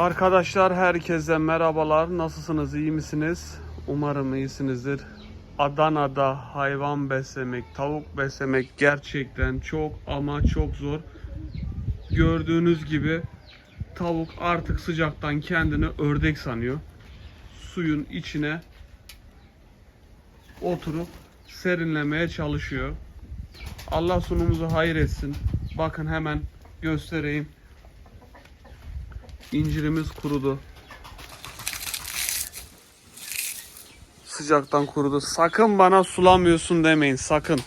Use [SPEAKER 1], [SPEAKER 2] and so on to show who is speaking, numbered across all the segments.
[SPEAKER 1] Arkadaşlar herkese merhabalar. Nasılsınız? iyi misiniz? Umarım iyisinizdir. Adana'da hayvan beslemek, tavuk beslemek gerçekten çok ama çok zor. Gördüğünüz gibi tavuk artık sıcaktan kendini ördek sanıyor. Suyun içine oturup serinlemeye çalışıyor. Allah sunumuzu hayır etsin. Bakın hemen göstereyim. İncirimiz kurudu. Sıcaktan kurudu. Sakın bana sulamıyorsun demeyin. Sakın.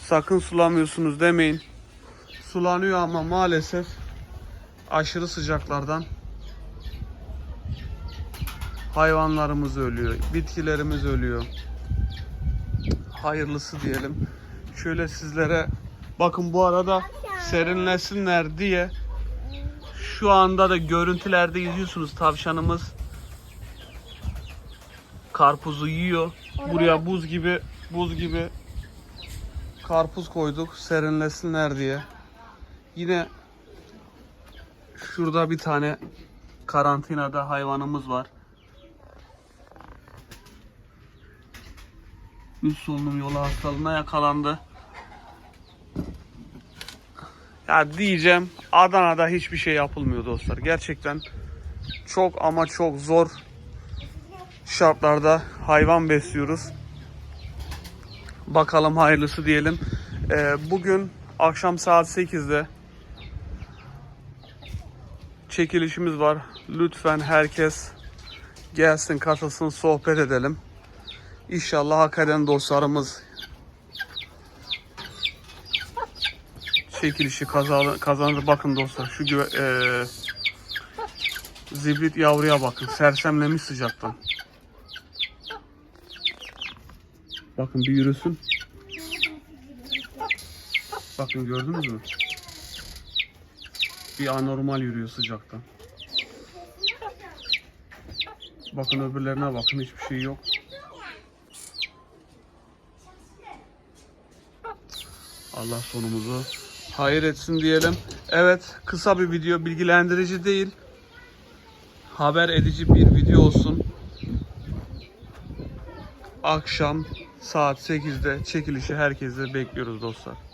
[SPEAKER 1] Sakın sulamıyorsunuz demeyin. Sulanıyor ama maalesef aşırı sıcaklardan hayvanlarımız ölüyor. Bitkilerimiz ölüyor. Hayırlısı diyelim. Şöyle sizlere bakın bu arada serinlesinler diye şu anda da görüntülerde izliyorsunuz tavşanımız karpuzu yiyor. Buraya buz gibi buz gibi karpuz koyduk serinlesinler diye. Yine şurada bir tane karantinada hayvanımız var. Üst solunum yolu hastalığına yakalandı. Ya diyeceğim Adana'da hiçbir şey yapılmıyor dostlar. Gerçekten çok ama çok zor şartlarda hayvan besliyoruz. Bakalım hayırlısı diyelim. Ee, bugün akşam saat 8'de çekilişimiz var. Lütfen herkes gelsin katılsın sohbet edelim. İnşallah hak eden dostlarımız çekilişi kazanır, kazanır. Bakın dostlar şu güve, eee, zibrit yavruya bakın. Sersemlemiş sıcaktan. Bakın bir yürüsün. Bakın gördünüz mü? Bir anormal yürüyor sıcaktan. Bakın öbürlerine bakın hiçbir şey yok. Allah sonumuzu hayır etsin diyelim. Evet kısa bir video bilgilendirici değil. Haber edici bir video olsun. Akşam saat 8'de çekilişi herkese bekliyoruz dostlar.